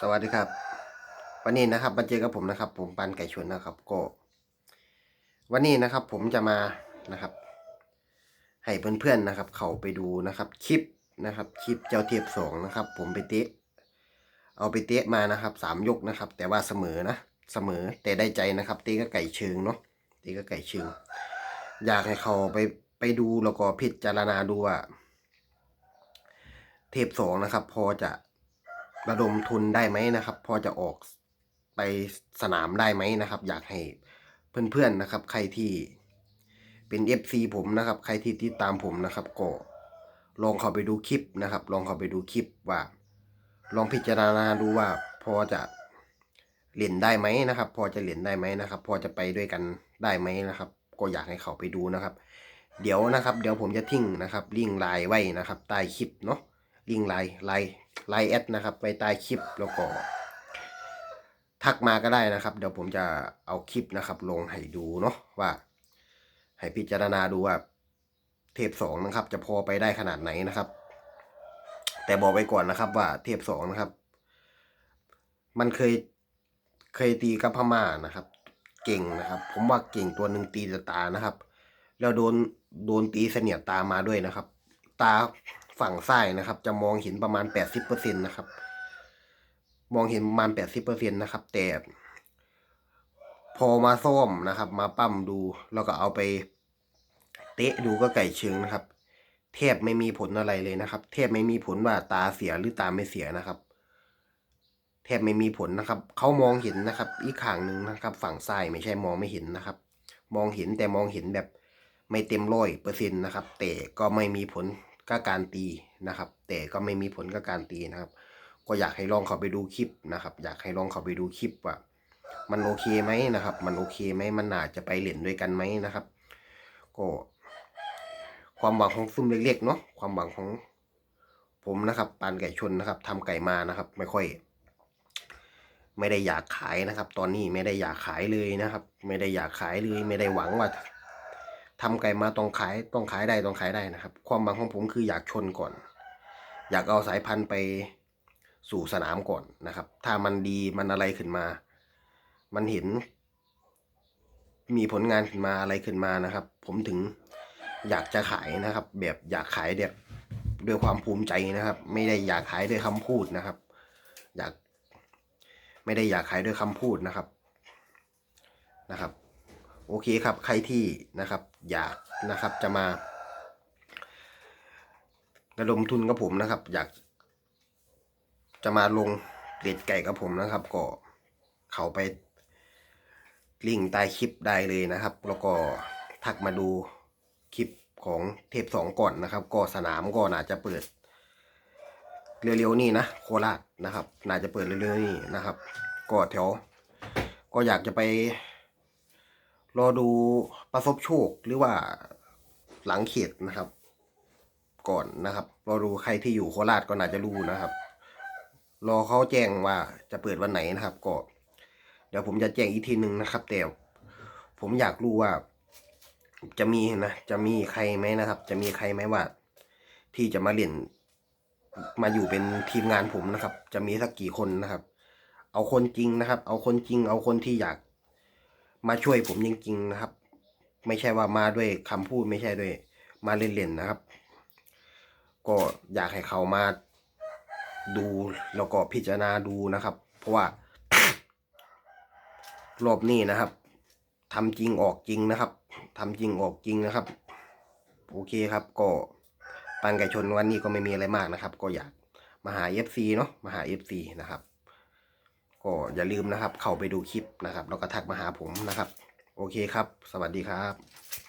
สวัสดีครับ วันนี้นะครับมาเจอกับผมนะครับ ผมปันไก่ชนนะครับก็วันนี้นะครับผมจะมานะครับ ให้เพื่อนๆนะครับ เขาไปดูนะครับคลิปนะครับคลิปเจ้าเทียบสองนะครับ ผมไปเตะเอาไปเตะมานะครับสามยกนะครับ แต่ว่าเสมอนะเสมอแต่ได้ใจนะครับเตะก็ไก่เชิงเนาะเตะก็ไก่เชิง อยากให้เขาไปไปดูแล้วก็พิจารณาดูว่าเทปสองนะครับ พอจะ ระดมทุนได้ไหมนะครับ พอจะออกไปสนามได้ไหมนะครับ อยากให้เพื่อนๆนะครับ ใครที่เป็น FC ผมนะครับ ใครที่ติดตามผมนะครับก็ลองเข้าไปดูคลิปนะครับ ลองเข้าไปดูคลิปว่า ลองพิจารณาดูว่าพอจะเล่นได้ไหมนะครับ พอจะเล่นได้ไหมนะครับ พอจะไปด้วยกันได้ไหมนะครับ ก็อยากให้เขาไปดูนะครับ เดี๋ยวนะครับ เดี๋ยวผมจะทิ้งนะครับ ลิงก์ไลน์ไว้นะครับ ใต้คลิปเนาะลิงก์ไลน์ไลน์ ไลน์แอดนะครับไว้ใต้คลิปแล้วก็ ทักมาก็ได้นะครับ เดี๋ยวผมจะเอาคลิปนะครับ ลงให้ดูเนาะว่า ให้พิจารณาดูว่าเทปสองนะครับ จะพอไปได้ขนาดไหนนะครับ แต่บอกไว้ก่อนนะครับ ว่าเทปสองนะครับ มันเคยเคยตีกับพม่านะครับ เก่งนะครับ ผมว่าเก่งตัวหนึ่งตีตานะครับ แล้วโดนโดนตีเสนียดตามาด้วยนะครับ ตา ฝั่งซ้ายนะครับ จะมองเห็นประมาณแปดสิบเปอร์เซ็นตนะครับ มองเห็นประมาณแปดสิบเปอร์เซ็นนะครับ แต่พอมาซ่อมนะครับ มาปั้มดูแล้วก็เอาไปเตะดูก็ไก่เชิงนะครับ แทบไม่มีผลอะไรเลยนะครับ แทบไม่มีผลว่าตาเสียหรือตาไม่เสียนะครับ แทบไม่มีผลนะครับ เขามองเห็นนะครับ อีกข้างหนึ่งนะครับ ฝั่งซ้ายไม่ใช่มองไม่เห็นนะครับ มองเห็นแต่มองเห็นแบบไม่เต็มร้อยเปอร์เซ็นต์นะครับ แต่ก็ไม่มีผล กับการตีนะครับ แต่ก็ไม่มีผลกับการตีนะครับ ก็อยากให้ลองเข้าไปดูคลิปนะครับ อยากให้ลองเข้าไปดูคลิปว่ามันโอเคไหมนะครับ มันโอเคไหมมันน่าจจะไปเล่นด้วยกันไหมนะครับ ก็ความหวังของซุ่มเล็กๆเนาะความหวังของผมนะครับปานไก่ชนนะครับทำไก่มานะครับ ไม่ค่อย ไม่ได้อยากขายนะครับ ตอนนี้ไม่ได้อยากขายเลยนะครับ ไม่ได้อยากขายเลย ไม่ได้หวังว่า ทำไก่มาต้องขายต้องขายได้ต้องขายได้นะครับ ความหวังของผมคืออยากชนก่อน อยากเอาสายพันธุ์ไปสู่สนามก่อนนะครับ ถ้ามันดีมันอะไรขึ้นมา มันเห็น มีผลงานขึ้นมาอะไรขึ้นมานะครับ ผมถึงอยากจะขายนะครับ แบบอยากขายแบบด้วยความภูมิใจนะครับ ไม่ได้อยากขายด้วยคำพูดนะครับ อยาก ไม่ได้อยากขายด้วยคำพูดนะครับนะครับ โอเคครับใครที่นะครับ อยากนะครับจะมาระดมทุนกับผมนะครับ อยาก จะมาลงเด็ดไก่กับผมนะครับ ก็เขาไปลิงก์ใต้คลิปได้เลยนะครับ แล้วก็ทักมาดูคลิปของเทปสองก่อนนะครับ ก็สนามก็น่าจะเปิด เร็วๆนี่นะโคราชนะครับ น่าจะเปิดเร็วๆนี่นะครับ ก็แถวก็อยากจะไป รอดูประสบโชคหรือว่าหลังเขตนะครับ ก่อนนะครับ รอดูใครที่อยู่โคราชก็น่าจะรู้นะครับ รอเขาแจ้งว่าจะเปิดวันไหนนะครับก็เดี๋ยวผมจะแจ้งอีกทีหนึ่งนะครับ แต่ผมอยากรู้ว่า จะมีนะจะมีใครไหมนะครับ จะมีใครไหมว่า ที่จะมาเล่นมาอยู่เป็นทีมงานผมนะครับ จะมีสักกี่คนนะครับ เอาคนจริงนะครับ เอาคนจริง เอาคนที่อยาก มาช่วยผมจริงๆนะครับ ไม่ใช่ว่ามาด้วยคำพูดไม่ใช่ด้วย มาเล่นๆนะครับ ก็อยากให้เขามาดูแล้วก็พิจารณาดูนะครับ เพราะว่ารอบนี้นะครับทำจริงออกจริงนะครับทำจริงออกจริงนะครับ โอเคครับก็ปันไก่ชนวันนี้ก็ไม่มีอะไรมากนะครับ ก็อยากมาหา FC เนาะมาหา FC นะครับ ก็อย่าลืมนะครับ เข้าไปดูคลิปนะครับ แล้วก็ทักมาหาผมนะครับ โอเคครับ สวัสดีครับ